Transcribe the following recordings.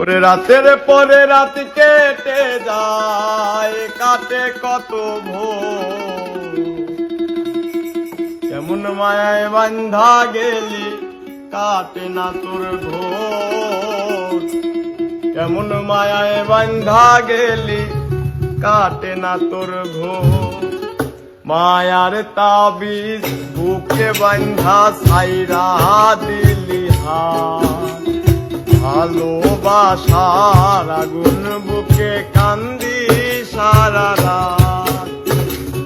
ওরে রাতের পরে রাত কেটে যায়, কাটে কত ভোর। কেমন মায়ায় বান্ধা গেলি, কাটে না তোর ঘোর কেমন মায়ায় বান্ধা গেলি, কাটে না তোর ঘোর মায়ার তাবিজ বুকে বান্ধা সাইরা দিলি হাত। ভালোবাসার আগুন বুকে কান্দি সারা রাত।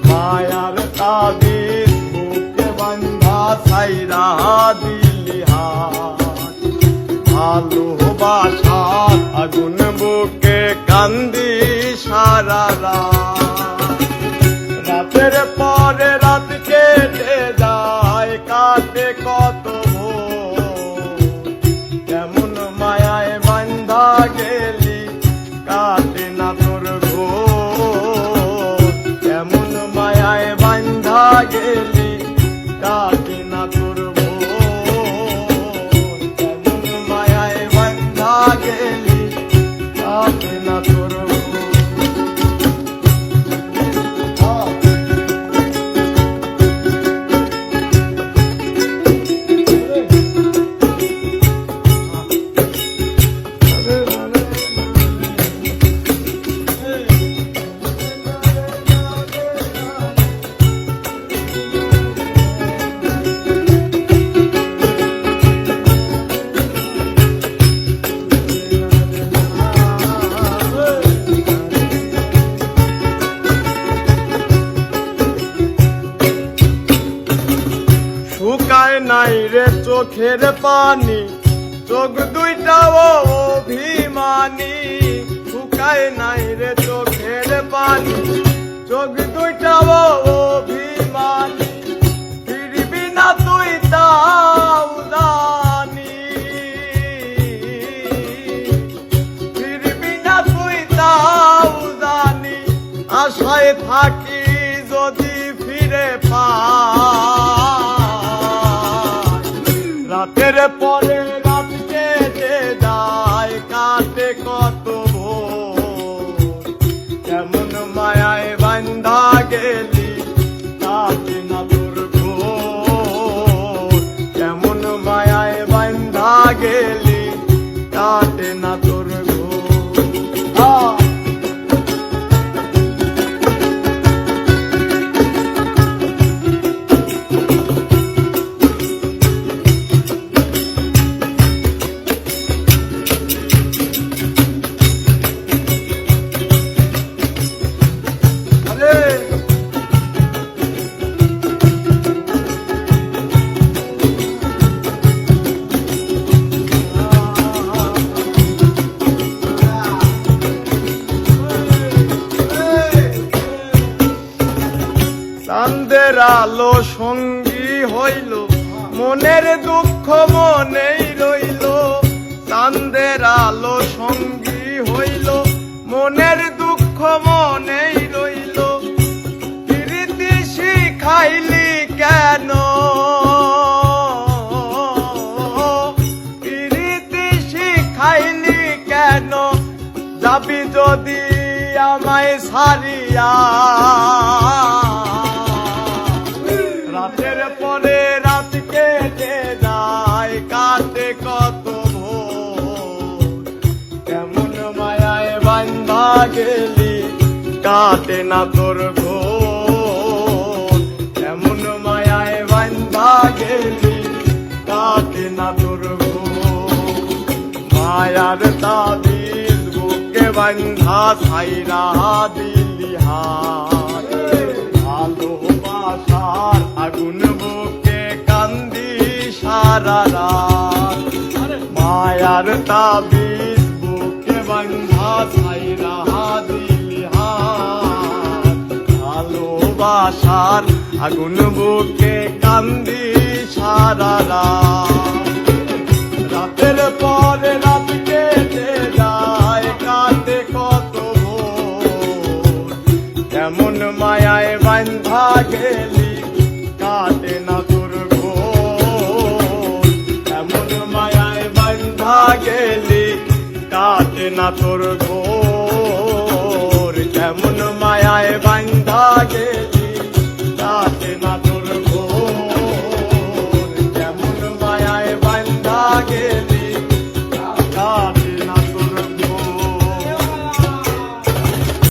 মায়ার তাবিজ বুকে বান্ধা সাইরা দিলি হাত। ভালোবাসার আগুন বুকে কান্দি সারা রাত। বান্ধা নাই রে চোখের পানি। চোখ দুইটাও অভিমানী। শুকায় নাই রে চোখের পানি। চোখ দুইটাও অভিমানী। ফিরবি না তুই তাও ফিরবি না তুই তাও আশায় থাকি যদি ফিরে পাই চান্দের আলো সঙ্গী হইল, মনের দুঃখ মনেই রইল। চান্দের আলো সঙ্গী হইল, মনের দুঃখ মনেই রইল। প্রীতি শিখাইলি কেন? প্রীতি শিখাইলি কেন? যাবি যদি আমায় সারিয়া গেলি কাটে না তোর কেমন মায়ায় বান্ধা গেলি, কাটে না তোর ঘোর মায়ার তাবিজ বুকে বান্ধা ছাইরা দিলি হাত। ভালোবাসার আগুন বুকে কান্দি সারা রাত। মায়ার তাবিজ বুকে বান্ধা ছাইরা বাসার আগুন বুকে কান্দি সারা রাতের পরে রাতকে কেটে যায়, কাঁদে কত কেমন মায়ায় বান্ধা গেলি কাটে না তোর এমন মায়ায় বান্ধা গেলি কাটে না তোর ঘোর যেমন মায়ায় বান্ধা গেলি